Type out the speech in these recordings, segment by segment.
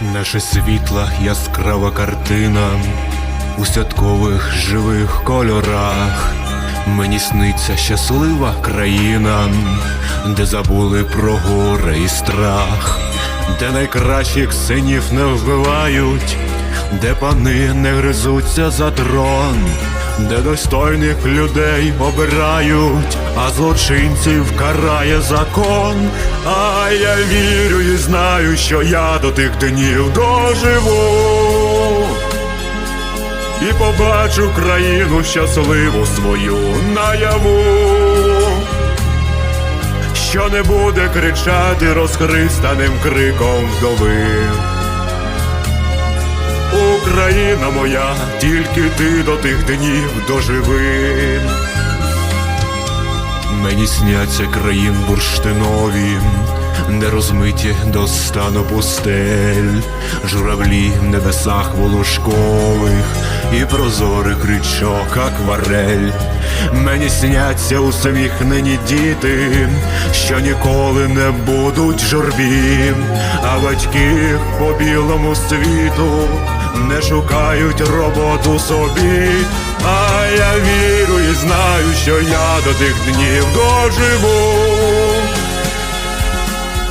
Наша світла яскрава картина у святкових живих кольорах. Мені сниться щаслива країна, де забули про горе і страх, де найкращих синів не вбивають, де пани не гризуться за трон, де достойних людей обирають, а злочинців карає закон. А я вірю і знаю, що я до тих днів доживу і побачу країну щасливу свою наяву, що не буде кричати розхристаним криком вдови. Україна моя, тільки ти до тих днів доживи. Мені сняться країн бурштинові, де розмиті до стану пустель, журавлі в небесах волошкових і прозорих річок акварель. Мені сняться усміхнені діти, що ніколи не будуть журбі, а батьки по білому світу не шукають роботу собі. А я вірю і знаю, що я до тих днів доживу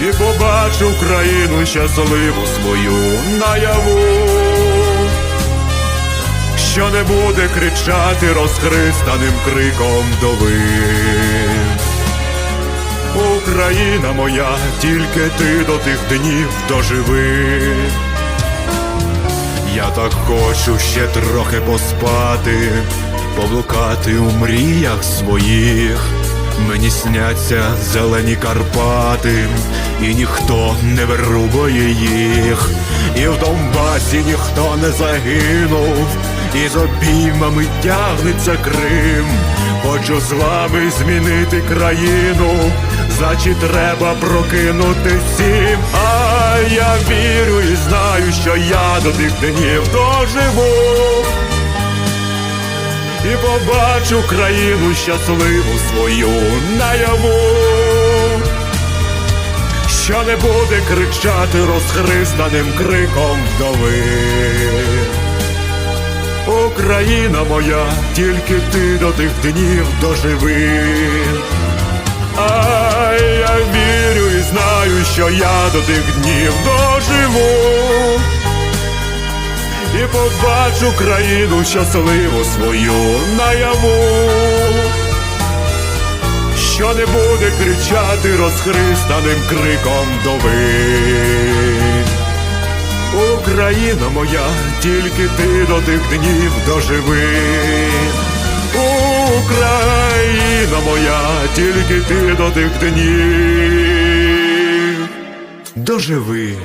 і побачу країну щасливу свою наяву, що не буде кричати розхристаним криком дови. Україна моя, тільки ти до тих днів доживи. Я так хочу ще трохи поспати, поблукати у мріях своїх. Мені сняться зелені Карпати, і ніхто не вирубує їх, і в Донбасі ніхто не загинув, і з обіймами тягнеться Крим. Хочу з вами змінити країну, значить треба прокинути всім. А я вірю і знаю, що я до тих днів доживу і побачу країну щасливу свою наяву, що не буде кричати розхристаним криком вдови. Україна моя, тільки ти до тих днів доживи. А що я до тих днів доживу і побачу країну щасливу свою наяву, що не буде кричати розхристаним криком дови. Україна моя, тільки ти до тих днів доживи. Україна моя, тільки ти до тих днів доживи.